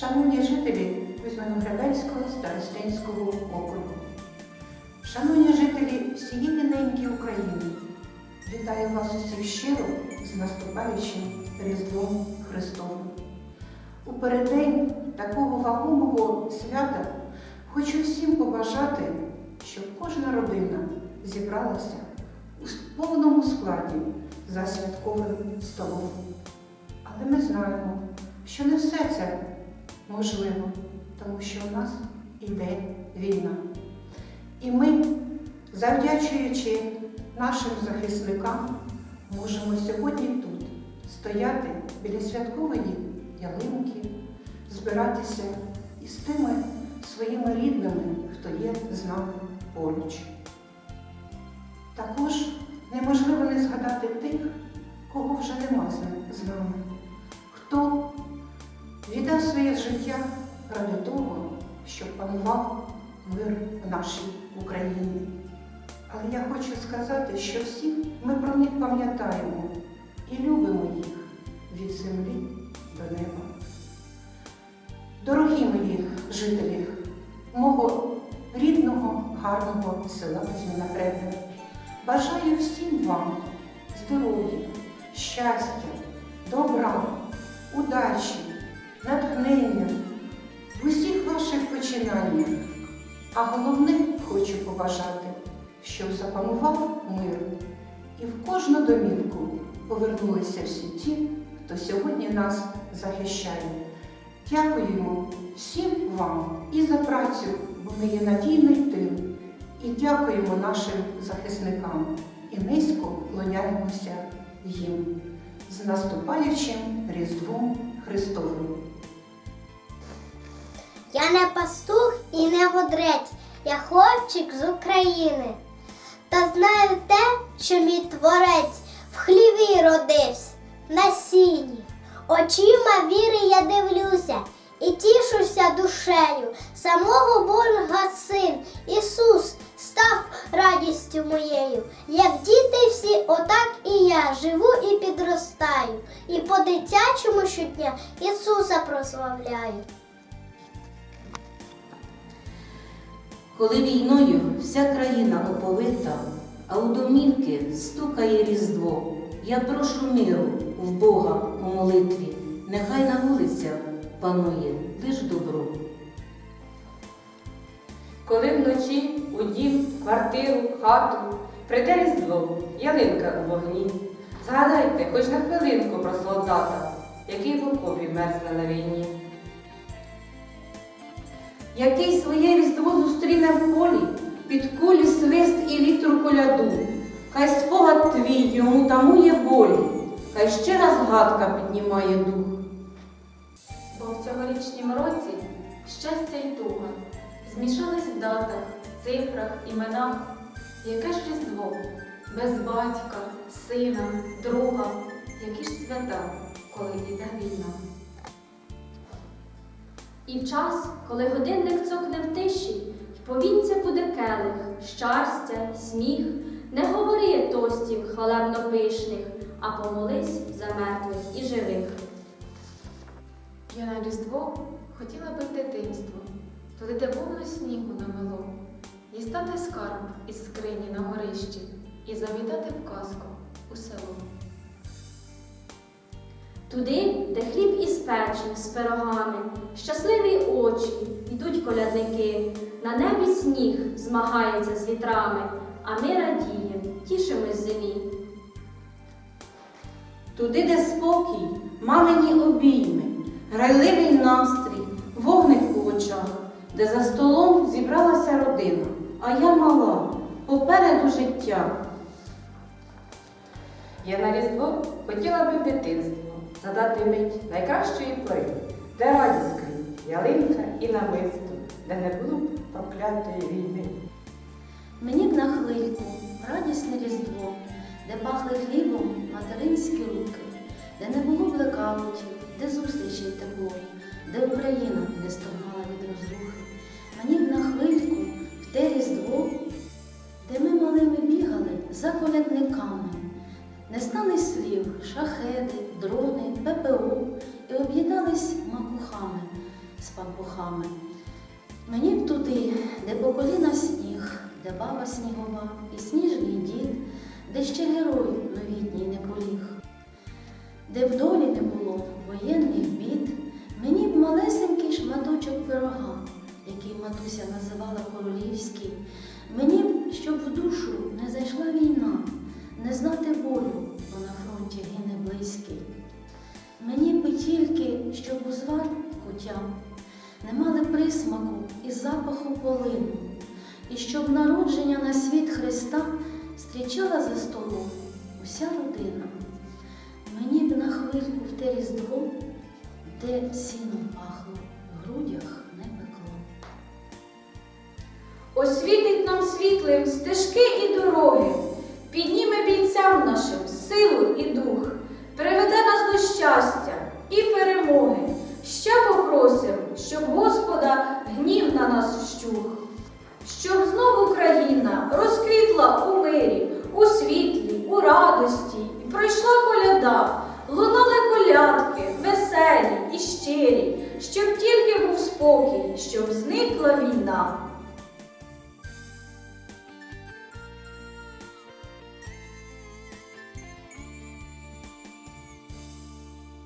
Шановні жителі Кузьмино-Гребельського старостинського округу, шановні жителі всієї неньки України, вітаю вас усіх щиро з наступаючим Різдвом Христовим. У переддень такого вагомого свята хочу всім побажати, щоб кожна родина зібралася у повному складі за святковим столом. Але ми знаємо, що не все це можливо, тому що у нас іде війна. І ми, завдячуючи нашим захисникам, можемо сьогодні тут стояти біля святкової ялинки, збиратися із тими своїми рідними, хто є з нами поруч. Також неможливо не згадати тих, кого вже нема з- нами, хто віддав своє життя ради того, щоб панував мир в нашій Україні. Але я хочу сказати, що всі ми про них пам'ятаємо і любимо їх від землі до неба. Дорогі мої жителі мого рідного, гарного села Кузьмина бажаю всім вам здоров'я, щастя, добра, удачі, натхнення в усіх ваших починаннях. А головне хочу побажати, щоб запанував мир і в кожну домівку повернулися всі ті, хто сьогодні нас захищає. Дякуємо всім вам і за працю, бо ми є надійний тил. І дякуємо нашим захисникам і низько вклоняємося їм з наступаючим Різдвом Христовим. Я не пастух і не годрець, я хлопчик з України. Та знаю те, що мій творець в хліві родився, на сіні. Очима віри я дивлюся і тішуся душею. Самого Бога син Ісус став радістю моєю. Як діти всі, отак і я живу і підростаю, і по дитячому щодня Ісуса прославляю. Коли війною вся країна оповита, а у домівки стукає різдво, я прошу миру в Бога у молитві, нехай на вулицях панує лиш добро. Коли вночі у дім, квартиру, хату прийде різдво, ялинка у вогні. Згадайте хоч на хвилинку про солдата, який в окопі мерзне на війні. Який своє різдво зустріне в полі, під кулі свист і вітру коляду. Хай спогад твій йому тамує болі, хай ще раз гадка піднімає дух. Бо в цьогорічнім році щастя й туга змішались в датах, цифрах, іменах. Яке ж різдво без батька, сина, друга, які ж свята, коли йде війна. І в час, коли годинник цокне в тиші, й повінця буде келих, щастя, сміх, не говори тостів хвалебно пишних, а помолись за мертвих і живих. Я на Різдво хотіла би в дитинство, туди де повно снігу намело, дістати скарб із скрині на горищі і завітати в казку у село. Туди, де хліб із печем, з пирогами, щасливі очі, йдуть колядники, на небі сніг змагається з вітрами, а ми радіємо, тішимось зимі. Туди, де спокій, мамині обійми, грайливий настрій, вогник у очах, де за столом зібралася родина, а я мала, попереду життя. Я на Різдво хотіла би в дитинство задати мить найкращої пори, де радість скрізь, ялинка і намисто, де не було б проклятої війни. Мені б на хвильку радісне різдво, де пахли хлібом материнські руки, де не було блекаутів, де зустрічей тепло, де Україна не стогнала від розрухи. Мені б на хвильку в те різдво, не знали слів, шахеди, дрони, ППО і об'їдались макухами. пампухами. Мені б туди, де по коліна сніг, де баба снігова і сніжний дід, де ще герой новітній не поліг, де в долі не було воєнних бід, мені б малесенький шматочок пирога, який матуся називала королівський, мені б, щоб в душу не зайшла війна, не знати болю, бо на фронті гине близький. Мені би тільки, щоб узвар кутя не мали присмаку і запаху полину, і щоб народження на світ Христа зустрічала за столом уся родина. Мені б на хвильку в те різдво, де сіном пахло, в грудях не пекло. освітить нам світлим стежки і дороги, підніме бійцям нашим силу і дух, приведе нас до щастя і перемоги. Ще попросим, щоб Господа гнів на нас вщух, щоб знов Україна розквітла у мирі, у світлі, у радості, і пройшла коляда, лунали колядки, веселі і щирі, щоб тільки був спокій, щоб зникла війна.